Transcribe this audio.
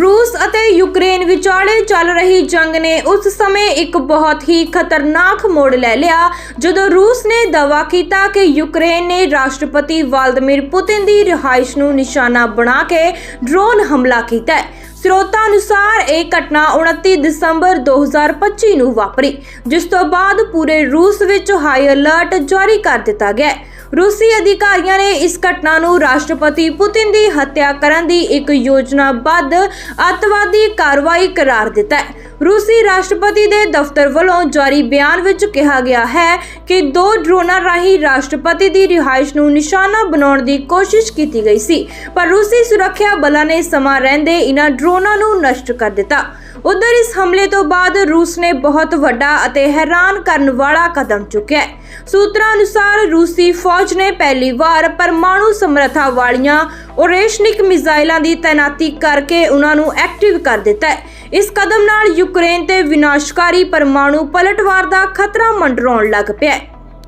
ਰੂਸ ਅਤੇ ਯੂਕਰੇਨ ਵਿਚਾਲੇ ਚੱਲ ਰਹੀ ਜੰਗ ਨੇ ਉਸ ਸਮੇਂ ਇੱਕ ਬਹੁਤ ਹੀ ਖਤਰਨਾਕ ਮੋੜ ਲੈ ਲਿਆ, ਜਦੋਂ ਰੂਸ ਨੇ ਦਾਅਵਾ ਕੀਤਾ ਕਿ ਯੂਕਰੇਨ ਨੇ ਰਾਸ਼ਟਰਪਤੀ ਵਲਾਦੀਮਿਰ ਪੁਤਿਨ ਦੀ ਰਿਹਾਇਸ਼ ਨੂੰ ਨਿਸ਼ਾਨਾ ਬਣਾ ਕੇ ਡਰੋਨ ਹਮਲਾ ਕੀਤਾ ਹੈ। ਸਰੋਤਾਂ ਅਨੁਸਾਰ ਇਹ ਘਟਨਾ 29 ਦਸੰਬਰ 2025 ਨੂੰ ਵਾਪਰੀ, ਜਿਸ ਤੋਂ ਬਾਅਦ ਪੂਰੇ ਰੂਸ ਵਿੱਚ ਹਾਈ ਅਲਰਟ ਜਾਰੀ ਕਰ ਦਿੱਤਾ ਗਿਆ ਹੈ। ਰੂਸੀ ਅਧਿਕਾਰੀਆਂ ਨੇ ਇਸ ਘਟਨਾ ਨੂੰ ਰਾਸ਼ਟਰਪਤੀ ਪੁਤਿਨ ਦੀ ਹੱਤਿਆ ਕਰਨ ਦੀ ਇੱਕ ਯੋਜਨਾਬੱਧ ਅੱਤਵਾਦੀ ਕਾਰਵਾਈ ਕਰਾਰ ਦਿੱਤਾ ਹੈ। ਰੂਸੀ ਰਾਸ਼ਟਰਪਤੀ ਦੇ ਦਫ਼ਤਰ ਵੱਲੋਂ ਜਾਰੀ ਬਿਆਨ ਵਿੱਚ ਕਿਹਾ ਗਿਆ ਹੈ ਕਿ ਦੋ ਡਰੋਨਾਂ ਰਾਹੀਂ ਰਾਸ਼ਟਰਪਤੀ ਦੀ ਰਿਹਾਇਸ਼ ਨੂੰ ਨਿਸ਼ਾਨਾ ਬਣਾਉਣ ਦੀ ਕੋਸ਼ਿਸ਼ ਕੀਤੀ ਗਈ ਸੀ, ਪਰ ਰੂਸੀ ਸੁਰੱਖਿਆ ਬਲਾਂ ਨੇ ਸਮਾਂ ਰਹਿੰਦੇ ਇਨ੍ਹਾਂ ਡਰੋਨਾਂ ਨੂੰ ਨਸ਼ਟ ਕਰ ਦਿੱਤਾ। ਉਧਰ ਇਸ ਹਮਲੇ ਤੋਂ ਬਾਅਦ ਰੂਸ ਨੇ ਬਹੁਤ ਵੱਡਾ ਅਤੇ ਹੈਰਾਨ ਕਰਨ ਵਾਲਾ ਕਦਮ ਚੁੱਕਿਆ ਹੈ। ਸੂਤਰਾਂ ਅਨੁਸਾਰ ਰੂਸੀ ਫੌਜ ਨੇ ਪਹਿਲੀ ਵਾਰ ਪਰਮਾਣੂ ਸਮਰੱਥਾ ਵਾਲੀਆਂ ਓਰੇਸ਼ਨਿਕ ਮਿਜ਼ਾਈਲਾਂ ਦੀ ਤਾਇਨਾਤੀ ਕਰਕੇ ਉਹਨਾਂ ਨੂੰ ਐਕਟਿਵ ਕਰ ਦਿੱਤਾ ਹੈ। ਇਸ ਕਦਮ ਨਾਲ ਯੂਕਰੇਨ ਤੇ ਵਿਨਾਸ਼ਕਾਰੀ ਪਰਮਾਣੂ ਪਲਟਵਾਰ ਦਾ ਖਤਰਾ ਮੰਡਰਾਉਣ ਲੱਗ ਪਿਆ ਹੈ।